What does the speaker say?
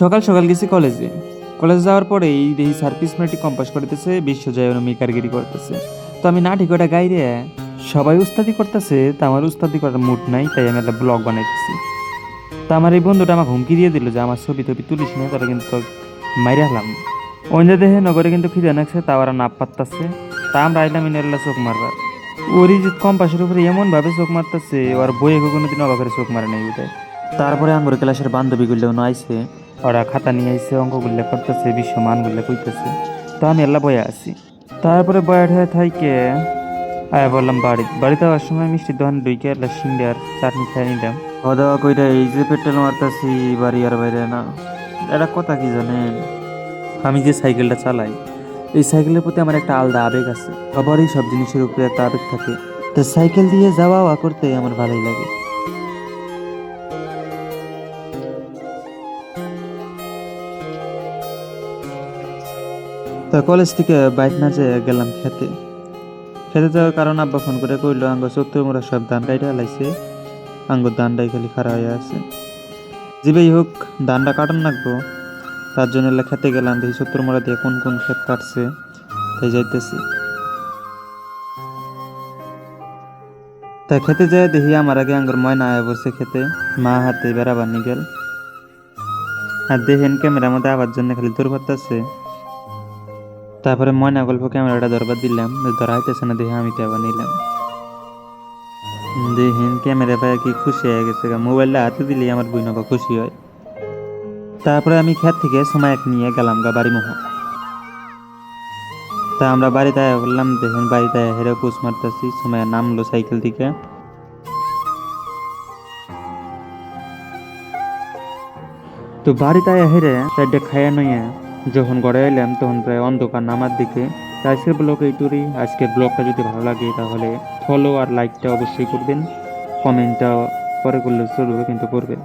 সকাল সকাল গেছি কলেজে। কলেজে যাওয়ার পরেই দেখি সার্ভিস মেট্রিক কম্পাস করতেছে বিশ্বজয় মেকারগিরি করতেছে। তো আমি না ঠিক ওটা গাইরে সবাই উস্তাদি করতেছে, তা আমার উস্তাদি করার মুড নাই, তাই আমি একটা ব্লগ বানাইতেছি। তা আমার এই বন্ধুটা আমাকে হুমকি দিয়ে দিল যে আমার ছবি টবি তুলিস না তারা কিন্তু মাইরে হলাম অন্য দেহে নগরে কিন্তু খিদে নাকছে তা ওরা না পাত্তাছে। তা আমরা আইলাম ইনাল্লা চোখ মারবার। অরিজিৎ কম্পাসের উপরে এমন ভাবে চোখ মারতেছে, ওর বইয়ে কোনোদিন অবাকের চোখ মারে নাই উঠে তারপরে আঙ্গুর ক্লাসের বান্ধবীগুলো আইছে ওরা খাতা নিয়ে আইছে, অঙ্কগুলো করতেছে, বিশ্ব মানগুলো কইতেছে। তো আমি এল্লা বয়ে আছি। তারপরে বয়া ঠেয়ে থাইকে আয় বললাম বাড়ি বাড়িতে যাওয়ার সময় মিষ্টির দোকানে ঢুকে এলা সিন্ডে আর চাটনি খেয়ে নিলাম। খাওয়া কইরা এই যে পেট্রোল মারতাছি, বাড়ি আর বাইরে না। এটা কথা কি জানেন আমি যে সাইকেলটা চালাই, এই সাইকেলের প্রতি আমার একটা আলাদা আবেগ আছে। সবারই সব জিনিসের উপরে একটা আবেগ থাকে। তো সাইকেল দিয়ে যাওয়া আওয়া করতে আমার ভালোই লাগে। তো কলেজ থেকে বাইক না যেয়ে গেলাম খেতে। খেতে যাওয়ার কারণ আব্বা ফোন করে কইলো, আঙ্গ চত্বর মোড়া সব ধান কাইটা লাইছে। আঙ্গুর ধানটাই খালি খারা হয়ে আছে। যেভাবেই হোক, ধানটা কাটান লাগবো। তার জন্য খেতে গেলাম, দেখি সত্তর মোড়া দিয়ে কোন কোন ক্ষেত কাটছে। তাই যাইতেছি। তা খেতে যায় দেখি আমার আগে আঙ্গুর ময়না আয়া বসে খেতে। মা হাতে বেড়াবার নিগেল আর দেখেন ক্যামেরার মধ্যে আবার জন্য খালি দূর করতেছে। তারপরে ময়না গল্প ক্যামেরাটা দরবার দিলাম, ধরা হইতেছে না দেখে আমি তো আবার নিলাম। দেখেন ক্যামেরা পায় কি খুশি হয়ে গেছে মোবাইলটা হাতে দিলেই আমার বই নবা খুশি হয়। তারপরে আমি খেত থেকে সময় এক নিয়ে গেলাম গা বাড়ি মহা। তা আমরা বাড়িতে আয়া বললাম দেখেন বাড়িতে আয়া হেরে পোষ মারতেছি, সময় নামলো সাইকেল থেকে। তো বাড়িতে আয়া হেরে চারটে খাইয়া নইয়া যখন ঘরে এলাম তখন প্রায় অন্ধকার নামার দিকে আজকের ব্লগ এইটুকুই আজকের ব্লগটা যদি ভালো লাগে, তাহলে ফলো আর লাইকটা অবশ্যই করবেন। কমেন্টটা পরে করলে চলবে, কিন্তু করবেন।